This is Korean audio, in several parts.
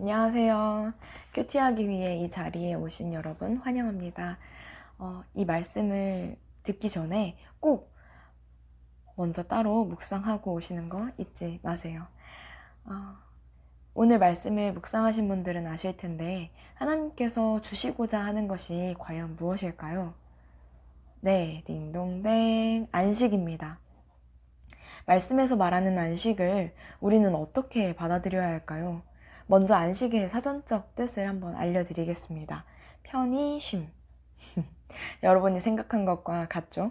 안녕하세요. 큐티하기 위해 이 자리에 오신 여러분 환영합니다. 어, 이 말씀을 듣기 전에 꼭 먼저 따로 묵상하고 오시는 거 잊지 마세요. 어, 오늘 말씀을 묵상하신 분들은 아실 텐데 하나님께서 주시고자 하는 것이 과연 무엇일까요? 네, 딩동댕 안식입니다. 말씀에서 말하는 안식을 우리는 어떻게 받아들여야 할까요? 먼저 안식의 사전적 뜻을 한번 알려드리겠습니다. 편히 쉼. 여러분이 생각한 것과 같죠?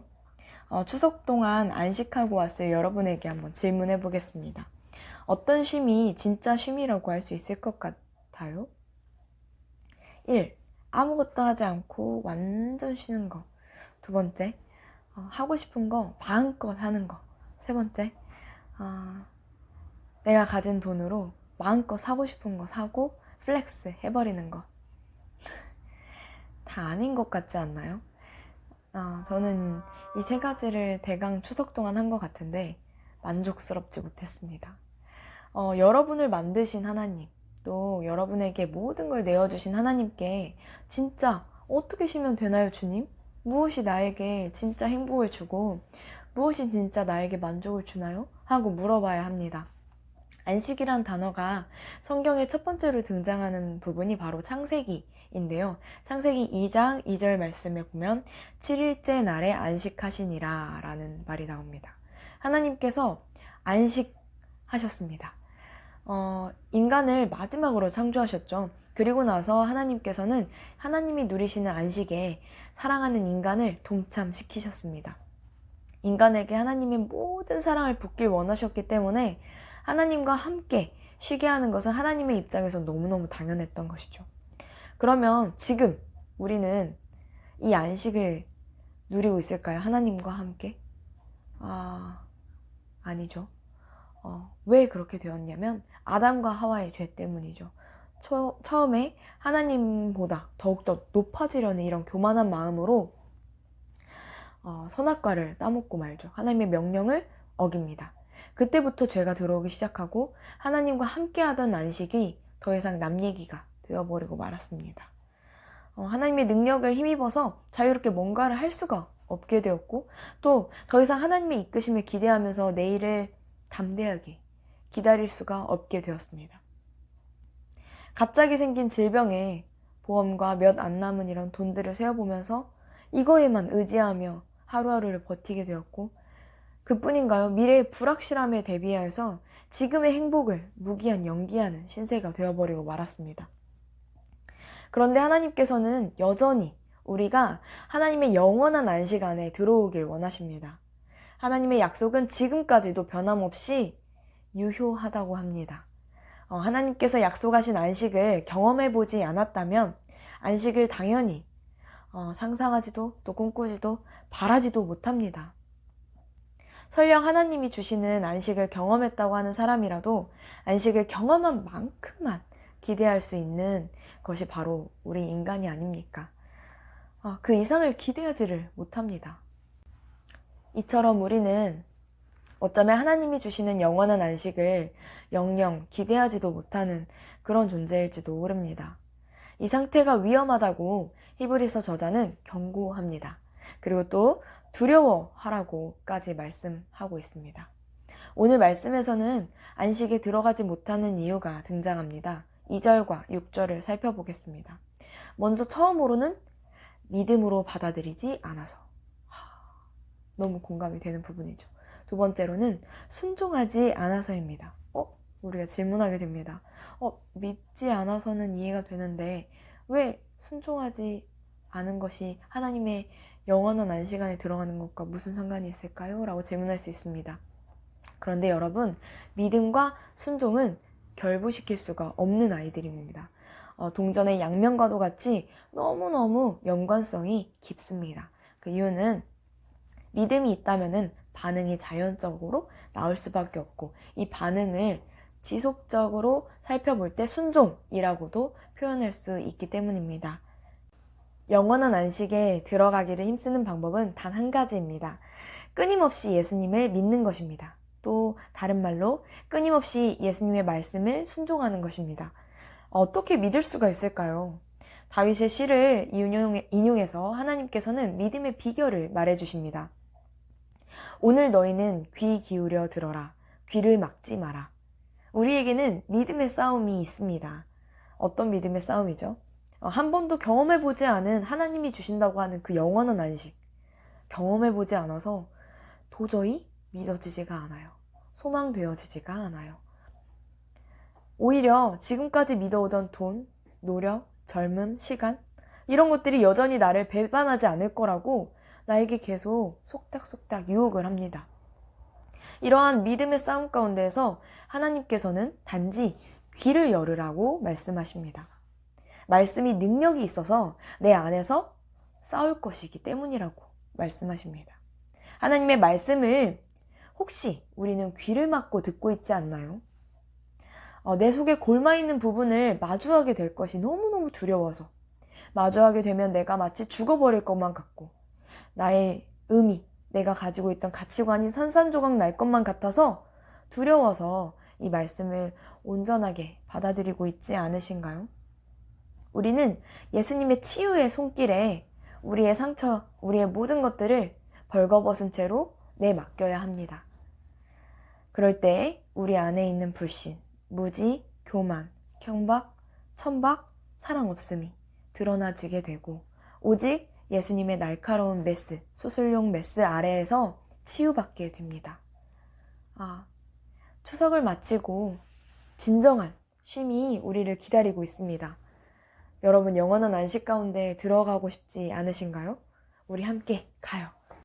어, 추석 동안 안식하고 왔을 여러분에게 한번 질문해 보겠습니다. 어떤 쉼이 진짜 쉼이라고 할 수 있을 것 같아요? 1. 아무것도 하지 않고 완전 쉬는 거. 두 번째, 어, 하고 싶은 거 마음껏 하는 거. 세 번째, 어, 내가 가진 돈으로 마음껏 사고 싶은 거 사고 플렉스 해버리는 거. 다 아닌 것 같지 않나요? 어, 저는 이 세 가지를 대강 추석 동안 한 것 같은데 만족스럽지 못했습니다. 어, 여러분을 만드신 하나님, 또 여러분에게 모든 걸 내어주신 하나님께 진짜 어떻게 쉬면 되나요, 주님? 무엇이 나에게 진짜 행복을 주고 무엇이 진짜 나에게 만족을 주나요? 하고 물어봐야 합니다. 안식이란 단어가 성경의 첫 번째로 등장하는 부분이 바로 창세기인데요. 창세기 2장 2절 말씀을 보면 7일째 날에 안식하시니라 라는 말이 나옵니다. 하나님께서 안식하셨습니다. 어, 인간을 마지막으로 창조하셨죠. 그리고 나서 하나님께서는 하나님이 누리시는 안식에 사랑하는 인간을 동참시키셨습니다. 인간에게 하나님의 모든 사랑을 붓길 원하셨기 때문에 하나님과 함께 쉬게 하는 것은 하나님의 입장에서 너무너무 당연했던 것이죠. 그러면 지금 우리는 이 안식을 누리고 있을까요? 하나님과 함께? 아, 아니죠. 어, 왜 그렇게 되었냐면 아담과 하와의 죄 때문이죠. 처, 처음에 하나님보다 더욱더 높아지려는 이런 교만한 마음으로 어, 선악과를 따먹고 말죠. 하나님의 명령을 어깁니다. 그때부터 죄가 들어오기 시작하고 하나님과 함께하던 안식이 더 이상 남 얘기가 되어버리고 말았습니다. 어, 하나님의 능력을 힘입어서 자유롭게 뭔가를 할 수가 없게 되었고 또 더 이상 하나님의 이끄심을 기대하면서 내일을 담대하게 기다릴 수가 없게 되었습니다. 갑자기 생긴 질병에 보험과 몇 안 남은 이런 돈들을 세어보면서 이거에만 의지하며 하루하루를 버티게 되었고 그뿐인가요? 미래의 불확실함에 대비하여서 지금의 행복을 무기한 연기하는 신세가 되어버리고 말았습니다. 그런데 하나님께서는 여전히 우리가 하나님의 영원한 안식 안에 들어오길 원하십니다. 하나님의 약속은 지금까지도 변함없이 유효하다고 합니다. 어, 하나님께서 약속하신 안식을 경험해보지 않았다면 안식을 당연히 어, 상상하지도 또 꿈꾸지도 바라지도 못합니다. 설령 하나님이 주시는 안식을 경험했다고 하는 사람이라도 안식을 경험한 만큼만 기대할 수 있는 것이 바로 우리 인간이 아닙니까? 어, 그 이상을 기대하지를 못합니다. 이처럼 우리는 어쩌면 하나님이 주시는 영원한 안식을 영영 기대하지도 못하는 그런 존재일지도 모릅니다. 이 상태가 위험하다고 히브리서 저자는 경고합니다. 그리고 또 두려워하라고까지 말씀하고 있습니다. 오늘 말씀에서는 안식에 들어가지 못하는 이유가 등장합니다. 2절과 6절을 살펴보겠습니다. 먼저 처음으로는 믿음으로 받아들이지 않아서. 너무 공감이 되는 부분이죠. 두 번째로는 순종하지 않아서입니다. 어? 우리가 질문하게 됩니다. 어, 믿지 않아서는 이해가 되는데 왜 순종하지 않은 것이 하나님의 영원한 안시간에 들어가는 것과 무슨 상관이 있을까요? 라고 질문할 수 있습니다. 그런데 여러분, 믿음과 순종은 결부시킬 수가 없는 아이들입니다. 어, 동전의 양면과도 같이 너무너무 연관성이 깊습니다. 그 이유는 믿음이 있다면 반응이 자연적으로 나올 수밖에 없고 이 반응을 지속적으로 살펴볼 때 순종이라고도 표현할 수 있기 때문입니다. 영원한 안식에 들어가기를 힘쓰는 방법은 단 한 가지입니다. 끊임없이 예수님을 믿는 것입니다. 또 다른 말로 끊임없이 예수님의 말씀을 순종하는 것입니다. 어떻게 믿을 수가 있을까요? 다윗의 시를 인용해- 인용해서 하나님께서는 믿음의 비결을 말해 주십니다. 오늘 너희는 귀 기울여 들어라. 귀를 막지 마라. 우리에게는 믿음의 싸움이 있습니다. 어떤 믿음의 싸움이죠? 어, 한 번도 경험해 보지 않은 하나님이 주신다고 하는 그 영원한 안식. 경험해 보지 않아서 도저히 믿어지지가 않아요. 소망되어지지가 않아요. 오히려 지금까지 믿어오던 돈, 노력, 젊음, 시간, 이런 것들이 여전히 나를 배반하지 않을 거라고 나에게 계속 속닥속닥 유혹을 합니다. 이러한 믿음의 싸움 가운데에서 하나님께서는 단지 귀를 열으라고 말씀하십니다. 말씀이 능력이 있어서 내 안에서 싸울 것이기 때문이라고 말씀하십니다. 하나님의 말씀을 혹시 우리는 귀를 막고 듣고 있지 않나요? 어, 내 속에 골마 있는 부분을 마주하게 될 것이 너무너무 두려워서 마주하게 되면 내가 마치 죽어버릴 것만 같고 나의 의미, 내가 가지고 있던 가치관이 산산조각 날 것만 같아서 두려워서 이 말씀을 온전하게 받아들이고 있지 않으신가요? 우리는 예수님의 치유의 손길에 우리의 상처, 우리의 모든 것들을 벌거벗은 채로 내맡겨야 합니다. 그럴 때 우리 안에 있는 불신, 무지, 교만, 경박, 천박, 사랑 없음이 드러나지게 되고 오직 예수님의 날카로운 메스, 수술용 메스 아래에서 치유받게 됩니다. 아, 추석을 마치고 진정한 쉼이 우리를 기다리고 있습니다. 여러분 영원한 안식 가운데 들어가고 싶지 않으신가요? 우리 함께 가요.